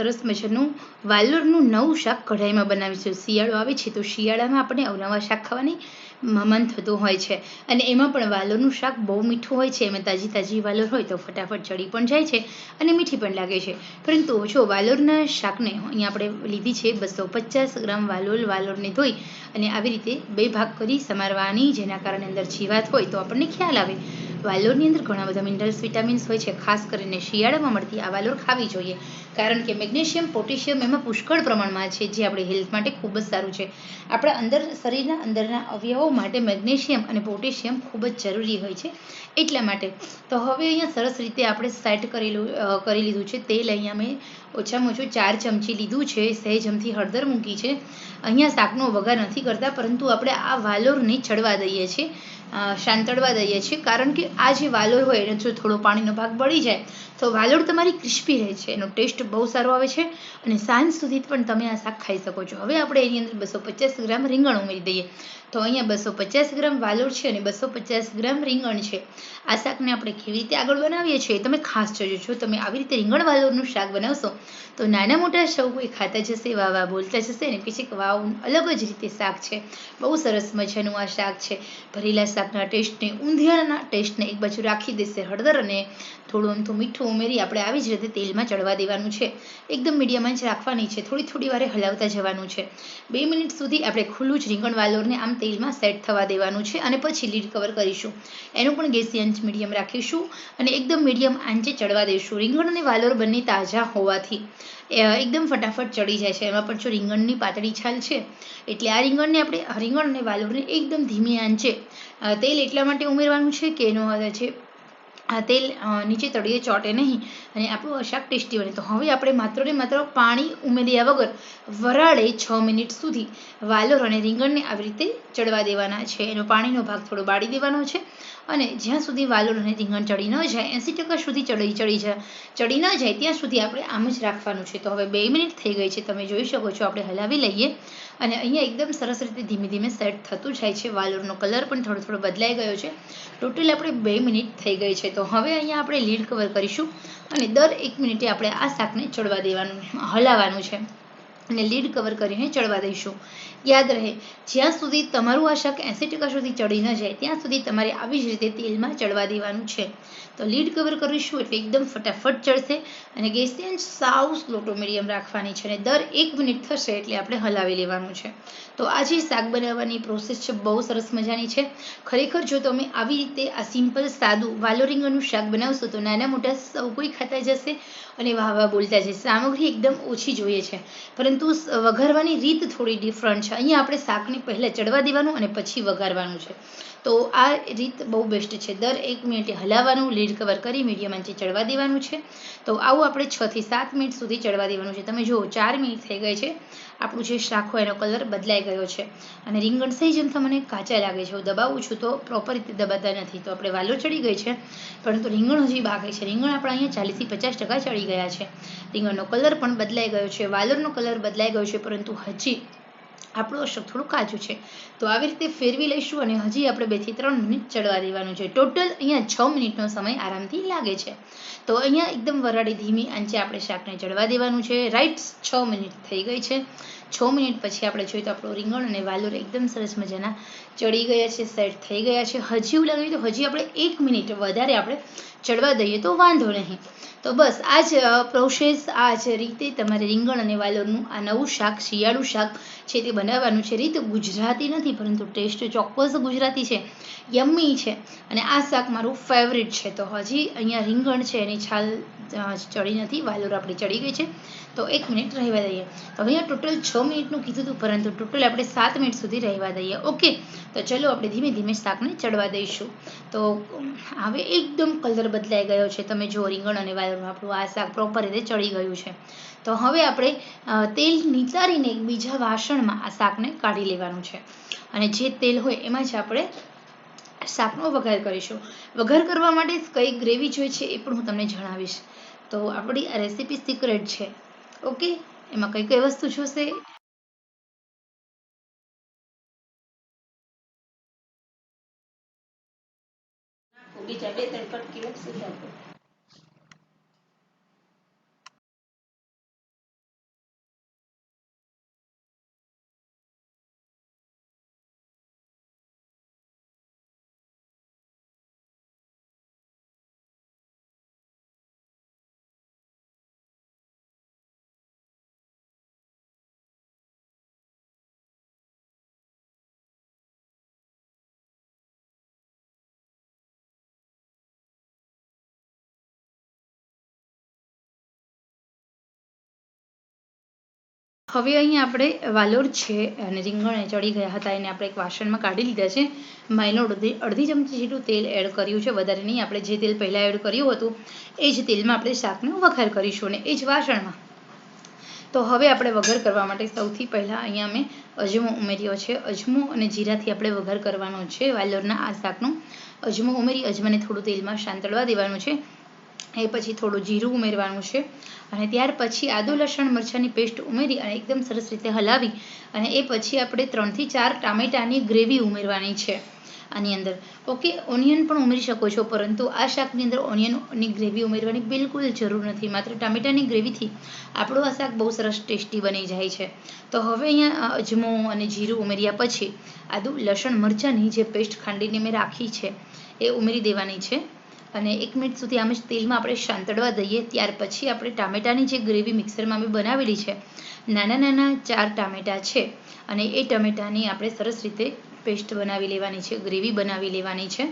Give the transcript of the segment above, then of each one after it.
સરસ મજાનું વાલોરનું નવું શાક કઢાઈમાં બનાવીશું શિયાળો આવે છે તો શિયાળામાં આપણે અવનવા શાક ખાવાની મન થતું હોય છે. અને એમાં પણ વાલોરનું શાક બહુ મીઠું હોય છે. એમાં તાજી તાજી વાલોર હોય તો ફટાફટ ચડી પણ જાય છે અને મીઠી પણ લાગે છે. પરંતુ જો વાલોરના શાકને અહીંયા આપણે લીધી છે બસો પચાસ ગ્રામ વાલોર વાલોરને ધોઈ અને આવી રીતે બે ભાગ કરી સમારવાની. જેના કારણે અંદર જીવાત હોય તો આપણને ખ્યાલ આવે. વાલોરની અંદર ઘણા બધા મિનરલ્સ વિટામિન્સ હોય છે, ખાસ કરીને શિયાળામાં મળતી આ વાલોર ખાવી જોઈએ. કારણ કે મેગ્નેશિયમ, પોટેશિયમ એમાં પુષ્કળ પ્રમાણમાં છે, જે આપણી હેલ્થ માટે ખૂબ જ સારું છે. આપણા અંદર, શરીરના અંદરના અવયવો માટે મેગ્નેશિયમ અને પોટેશિયમ ખૂબ જ જરૂરી હોય છે. એટલા માટે તો હવે અહીંયા સરસ રીતે આપણે સેટ કરેલું કરી લીધું છે. તેલ અહીંયા મેં ઓછામાં ઓછું ચાર ચમચી લીધું છે, સહેજ ચમચી હળદર મૂકી છે. અહીંયા શાકનો વઘાર નથી કરતા, પરંતુ આપણે આ વાલોરને ચડવા દઈએ છીએ શાંતળવા દઈએ છીએ. કારણ કે આ જે વાલોર હોય એનો જો થોડો પાણીનો ભાગ બળી જાય, તો વાલોર તમારી ક્રિસ્પી રહે છે. એનો ટેસ્ટ બહુ સારો આવે છે અને સાંજ સુધી પણ તમે આ શાક ખાઈ શકો છો. હવે આપણે એની અંદર બસો પચાસ ગ્રામ રીંગણ ઉમેરી દઈએ. તો અહીંયા બસો પચાસ ગ્રામ વાલોર છે અને બસો પચાસ ગ્રામ રીંગણ છે. આ શાકને આપણે કેવી રીતે આગળ બનાવીએ છીએ તમે ખાસ જોજો. છો તમે આવી રીતે રીંગણ વાલોરનું શાક બનાવશો, તો નાના મોટા સૌ કોઈ ખાતા જશે વાહ બોલતા જશે અને પછી વાવ અલગ જ રીતે શાક છે. બહુ સરસ મજાનું આ શાક છે. ભરેલા શાકના ટેસ્ટને, ઊંધિયાના ટેસ્ટને એક બાજુ રાખી દેશે હળદર અને થોડું અમથું મીઠું ઉમેરી આપણે આવી જ રીતે તેલમાં ચડવા દેવાનું છે. એકદમ મીડિયમ જ રાખવાની છે. થોડી થોડી વારે હલાવતા જવાનું છે. બે મિનિટ સુધી આપણે ખુલ્લું જ રીંગણ વાલોરને આમ તેલમાં સેટ થવા દેવાનું છે અને પછી લીડ કવર કરીશું. એનું પણ ગેસી આંચ મીડિયમ રાખીશું અને એકદમ મીડિયમ આંચે ચડવા દઈશું રીંગણ અને વાલોર બંને તાજા હોવાથી એકદમ ફટાફટ ચડી જાય છે. એમાં પણ જો રીંગણની પાતળી છાલ છે, એટલે આ રીંગણને આપણે, રીંગણ અને વાલોરને એકદમ ધીમી આંચે તેલ એટલા માટે ઉમેરવાનું છે કે એનો આ તેલ નીચે તળીએ ચોટે નહીં અને આપણું શાક ટેસ્ટી બને. તો હવે આપણે માત્ર ને માત્ર પાણી ઉમેર્યા વગર વરાળે છ મિનિટ સુધી વાલોર અને રીંગણને આવી રીતે ચડવા દેવાના છે. એનો પાણીનો ભાગ થોડો બાળી દેવાનો છે. અને જ્યાં સુધી વાલોર અને રીંગણ ચડી ન જાય એંસી ટકા સુધી ચડી ચડી જાય ચડી ન જાય, ત્યાં સુધી આપણે આમ જ રાખવાનું છે. તો હવે બે મિનિટ થઈ ગઈ છે, તમે જોઈ શકો છો, આપણે હલાવી લઈએ. અને અહીંયા એકદમ સરસ રીતે ધીમે ધીમે સેટ થતું જાય છે વાલોરનો કલર પણ થોડો થોડો બદલાઈ ગયો છે. ટોટલ આપણે બે મિનિટ થઈ ગઈ છે. તો હવે અહીંયા આપણે લીડ કવર કરીશું અને દર એક મિનિટે આપણે આ શાકને ચડવા દેવાનું હલાવવાનું છે. અને લીડ કવર કરીને ચડવા દઈશું. યાદ રહે, જ્યાં સુધી તમારું આ શક એંસી ટકા સુધી ચડી ન જાય, ત્યાં સુધી તમારે આવી જ રીતે તેલમાં ચડવા દેવાનું છે. તો લીડ કવર કરીશું એટલે એકદમ ફટાફટ ચડશે અને ગેસની સાવ સ્લો ટુ મીડિયમ રાખવાની છે અને દર એક મિનિટ થશે એટલે આપણે હલાવી લેવાનું છે. તો આ જે શાક બનાવવાની પ્રોસેસ છે બહુ સરસ મજાની છે. ખરેખર જો તમે આવી રીતે આ સિમ્પલ સાદું વાલોરિંગનું શાક બનાવશો તો નાના મોટા સૌ કોઈ ખાતા જશે અને વાહ વાહ બોલતા જશે. સામગ્રી એકદમ ઓછી જોઈએ છે. પરંતુ વઘારવાની રીત થોડી ડિફરન્ટ છે. અહીંયા આપણે શાકને પહેલાં ચડવા દેવાનું અને પછી વઘારવાનું છે. તો આ રીત બહુ બેસ્ટ છે. દર એક મિનિટે હલાવવાનું લીડ કવર કરી મીડિયમ આંચે ચડવા દેવાનું છે. તો આવું આપણે છથી સાત મિનિટ સુધી ચડવા દેવાનું છે. તમે જુઓ, ચાર મિનિટ થઈ ગઈ છે. આપણું જે હોય એનો કલર બદલાઈ ગયો છે. અને રીંગણ સહી જેમ મને કાચા લાગે છે. હું દબાવું છું તો પ્રોપર રીતે દબાતા નથી. તો આપણે વાલો ચડી ગઈ છે. પરંતુ રીંગણ હજી બાકી છે. રીંગણ આપણા અહીંયા ચાલીસથી પચાસ ટકા ચડી ગયા છે. રીંગણનો કલર પણ બદલાઈ ગયો છે. વાલોરનો કલર બદલાઈ ગયો છે. પરંતુ હજી આપણું અશોક થોડું કાચું છે. તો આવી રીતે ફેરવી લઈશું અને હજી આપણે બેથી ત્રણ મિનિટ ચડવા દેવાનું છે. ટોટલ અહીંયા છ મિનિટનો સમય આરામથી લાગે છે. તો અહીંયા એકદમ વરાળી ધીમી આંચે આપણે શાકને ચડવા દેવાનું છે. રાઈટ છ મિનિટ થઈ ગઈ છે. છ મિનિટ પછી આપણે જોઈએ તો આપણું રીંગણ અને વાલુર એકદમ સરસ મજાના ચડી ગયા છે, સેટ થઈ ગયા છે. હજી એવું લાગે તો હજી આપણે એક મિનિટ વધારે આપણે ચડવા દઈએ તો વાંધો નહીં. તો બસ, આ જ પ્રોસેસ આ જ રીતે તમારે રીંગણ અને વાલોરનું આ નવું શાક, શિયાળું શાક છે તે બનાવવાનું છે. રીત ગુજરાતી નથી, પરંતુ ટેસ્ટ ચોક્કસ ગુજરાતી છે. યમ્મી છે. અને આ શાક મારું ફેવરિટ છે. તો હજી અહીંયા રીંગણ છે એની છાલ ચડી નથી. વાલોર આપણી ચડી ગઈ છે. તો એક મિનિટ રહેવા દઈએ. તો અહીંયા ટોટલ છ મિનિટનું કીધું હતું, પરંતુ ટોટલ આપણે સાત મિનિટ સુધી રહેવા દઈએ. ઓકે? તો ચલો આપણે ધીમે ધીમે શાકને ચડવા દઈશું. તો હવે એકદમ કલર બદલાઈ ગયો છે, તમે જો રીંગણ અને વાલોરનું આપણું આ શાક પ્રોપર રીતે ચડી ગયું છે. તો હવે આપણે તેલ નિતારીને બીજા વાસણમાં આ શાકને કાઢી લેવાનું છે. અને જે તેલ હોય એમાં જ આપણે શાકનો વઘાર કરીશું. વઘાર કરવા માટે કઈ ગ્રેવી જોઈએ છે એ પણ હું તમને જણાવીશ. તો આપણી આ રેસીપી સિક્રેટ છે. ઓકે? એમાં કઈ કઈ વસ્તુ જોશે? હવે અહીંયા આપણે વાલોર છે અને રીંગણ ચડી ગયા હતા, એને આપણે એક વાસણમાં કાઢી લીધા છે. માયનો અડધી અડધી ચમચી જેટલું તેલ એડ કર્યું છે, વધારે નહીં. આપણે જે તેલ પહેલાં એડ કર્યું હતું, એ જ તેલમાં આપણે શાકનો વઘાર કરીશું અને એ જ વાસણમાં. તો હવે આપણે વઘાર કરવા માટે સૌથી પહેલાં અહીંયા મેં અજમો ઉમેર્યો છે. અજમો અને જીરાથી આપણે વઘાર કરવાનો છે વાલોરના આ શાકનો. અજમો ઉમેરી, અજમાને થોડું તેલમાં શાંતળવા દેવાનું છે. એ પછી થોડું જીરું ઉમેરવાનું છે. અને ત્યાર પછી આદુ લસણ મરચાંની પેસ્ટ ઉમેરી અને એકદમ સરસ રીતે હલાવી અને એ પછી આપણે ત્રણથી ચાર ટામેટાની ગ્રેવી ઉમેરવાની છે આની અંદર. ઓકે, ઓનિયન પણ ઉમેરી શકો છો, પરંતુ આ શાકની અંદર ઓનિયનની ગ્રેવી ઉમેરવાની બિલકુલ જરૂર નથી. માત્ર ટામેટાની ગ્રેવીથી આપણું આ શાક બહુ સરસ ટેસ્ટી બની જાય છે. તો હવે અહીંયા અજમો અને જીરું ઉમેર્યા પછી આદુ લસણ મરચાંની જે પેસ્ટ ખાંડીને મેં રાખી છે, એ ઉમેરી દેવાની છે. અને એક મિનિટ સુધી આમ જ તેલમાં આપણે શાંતળવા દઈએ, ત્યાર પછી આપણે ટામેટાની જે ગ્રેવી મિક્સરમાં અમે બનાવેલી છે, નાના નાના ચાર ટામેટાં છે અને એ ટામેટાની આપણે સરસ રીતે પેસ્ટ બનાવી લેવાની છે, ગ્રેવી બનાવી લેવાની છે.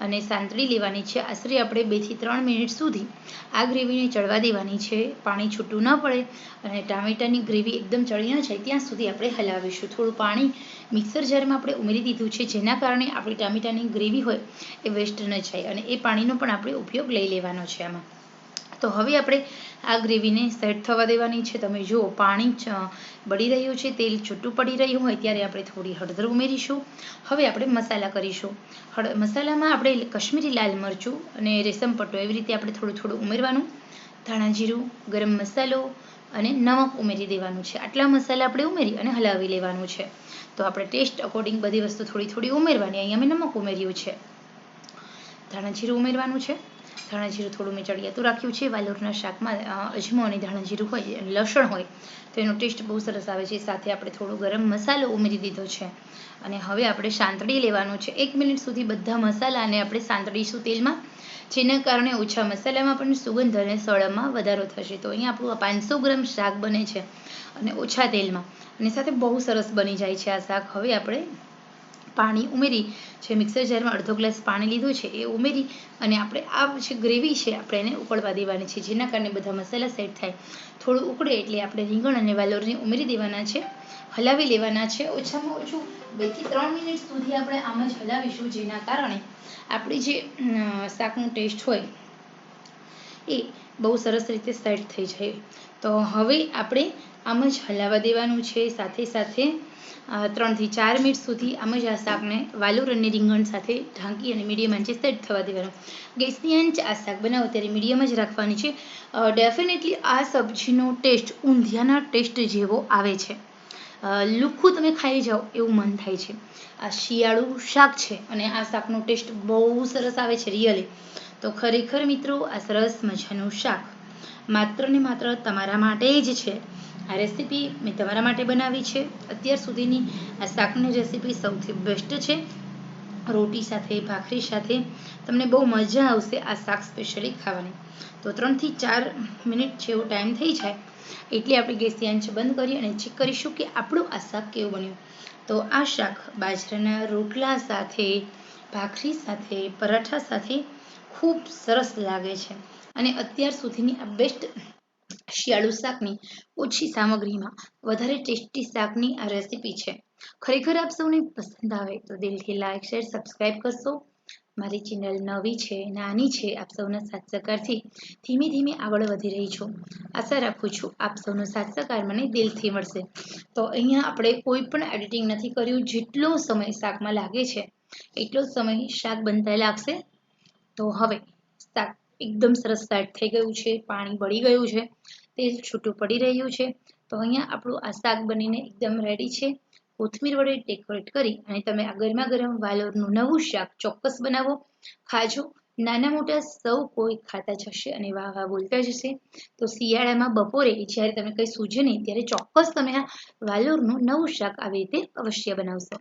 અને સાંતળી લેવાની છે. આશરે આપણે બેથી ત્રણ મિનિટ સુધી આ ગ્રેવીને ચડવા દેવાની છે. પાણી છૂટું ન પડે અને ટામેટાની ગ્રેવી એકદમ ચડી ન જાય ત્યાં સુધી આપણે હલાવીશું. થોડું પાણી મિક્સર જારમાં આપણે ઉમેરી દીધું છે, જેના કારણે આપણી ટામેટાની ગ્રેવી હોય એ વેસ્ટ ન જાય અને એ પાણીનો પણ આપણે ઉપયોગ લઈ લેવાનો છે આમાં. તો હવે આપણે આ ગ્રેવીને સેટ થવા દેવાની છે. તમે જુઓ, પાણી બળી રહ્યું છે. તેલ છૂટું પડી રહ્યું હોય ત્યારે આપણે થોડી હળદર ઉમેરીશું. હવે આપણે મસાલા કરીશું. મસાલામાં આપણે કશ્મીરી લાલ મરચું અને રેશમ પટ્ટો એવી રીતે આપણે થોડું થોડું ઉમેરવાનું. ધાણા જીરું, ગરમ મસાલો અને નમક ઉમેરી દેવાનું છે. આટલા મસાલા આપણે ઉમેરી અને હલાવી લેવાનું છે. તો આપણે ટેસ્ટ અકોર્ડિંગ બધી વસ્તુ થોડી થોડી ઉમેરવાની. અહીંયા મેં નમક ઉમેર્યું છે. ધાણા જીરું ઉમેરવાનું છે. ધાણા જીરું થોડું મેં ચડિયાતું રાખ્યું છે, વાલોરના શાકમાં અજમો અને ધાણા જીરું હોય લસણ હોય, તો એનો ટેસ્ટ બહુ સરસ આવે છે. સાથે આપણે થોડો ગરમ મસાલો ઉમેરી દીધો છે. અને હવે આપણે સાંતળી લેવાનું છે. એક મિનિટ સુધી બધા મસાલાને આપણે સાંતળીશું તેલમાં, જેના કારણે ઓછા મસાલામાં પણ સુગંધ અને સળમાં વધારો થશે. તો અહીંયા આપણું પાંચસો ગ્રામ શાક બને છે, અને ઓછા તેલમાં. અને સાથે બહુ સરસ બની જાય છે આ શાક. હવે આપણે પાણી ઉમેરી, જે મિક્સર જારમાં અડધો ગ્લાસ પાણી લીધું છે, એ ઉમેરી અને આપણે આ જે ગ્રેવી છે, આપણે એને ઉકળવા દેવાની છે, જેના કારણે બધા મસાલા સેટ થાય. થોડું ઉકળે એટલે આપણે રીંગણ અને વાલોરને ઉમેરી દેવાના છે, હલાવી લેવાના છે, ઓછામાં ઓછું બેથી ત્રણ મિનિટ સુધી આપણે આમ જ હલાવીશું, જેના કારણે આપણી જે શાકનું ટેસ્ટ હોય, એ બહુ સરસ રીતે સેટ થઈ જાય. તો હવે આપણે આમ જ હલાવવા દેવાનું છે. સાથે સાથે ત્રણથી ચાર મિનિટ સુધી આમ જ આ શાકને વાલુર અને રીંગણ સાથે ઢાંકી અને મીડિયમ આંચે સેટ થવા દેવાનું. ગેસની આંચ આ શાક બનાવો ત્યારે મીડિયમ જ રાખવાની છે. ડેફિનેટલી આ સબ્જીનો ટેસ્ટ ઊંધિયાના ટેસ્ટ જેવો આવે છે. લુખ્ખું તમે ખાઈ જાઓ એવું મન થાય છે. આ શિયાળું શાક છે અને આ શાકનો ટેસ્ટ બહુ સરસ આવે છે રિયલી તો ખરેખર મિત્રો, આ સરસ મજાનું શાક. માત્ર ને માત્ર તમારા માટે જ છે. આ રેસીપી મેં તમારા માટે બનાવી છે. અત્યાર સુધીની આ શાકની રેસીપી સૌથી બેસ્ટ છે. રોટી સાથે, ભાખરી સાથે તમને બહુ મજા આવશે આ શાક સ્પેશિયલી ખાવાની. તો ત્રણથી ચાર મિનિટ જેવો ટાઈમ થઈ જાય એટલે આપણે ગેસની આંચ બંધ કરી અને ચેક કરીશું કે આપણું આ શાક કેવું બન્યું. તો આ શાક બાજરાના રોટલા સાથે, ભાખરી સાથે, પરાઠા સાથે ખૂબ સરસ લાગે છે. અને અત્યાર સુધીની આ બેસ્ટ શિયાળુ શાકની ઓછી સામગ્રીમાં વધારે ટેસ્ટી શાકની આ રેસીપી છે. ખરેખર આપ સૌને પસંદ આવે તો દિલથી લાઈક શેર સબસ્ક્રાઈબ કરશો. મારી ચેનલ નવી છે, નાની છે, આપ સૌના સાથ સહકારથી ધીમે ધીમે આગળ વધી રહી છું. આશા રાખું છું આપ સૌનો સાથ સહકાર મને દિલથી મળશે. તો અહીંયા આપણે કોઈ પણ એડિટિંગ નથી કર્યું, જેટલો સમય શાકમાં લાગે છે, એટલો સમય શાક બનતા લાગશે. તો હવે શાક એકદમ સરસ સેટ થઈ ગયું છે, પાણી બળી ગયું છે. તેલ છૂટું પડી રહ્યું છે. તો અહીંયા આપણું આ શાક બનીને એકદમ રેડી છે. કોથમીર વડે ડેકોરેટ કરી અને તમે આ ગરમા ગરમ વાલોરનું નવું શાક ચોક્કસ બનાવો. ખાજો. નાના મોટા સૌ કોઈ ખાતા જશે અને વાહ વાહ બોલતા જશે. તો શિયાળામાં બપોરે જ્યારે તમે કંઈ સૂજે નહીં, ત્યારે ચોક્કસ તમે આ વાલોરનું નવું શાક આવી રીતે અવશ્ય બનાવશો.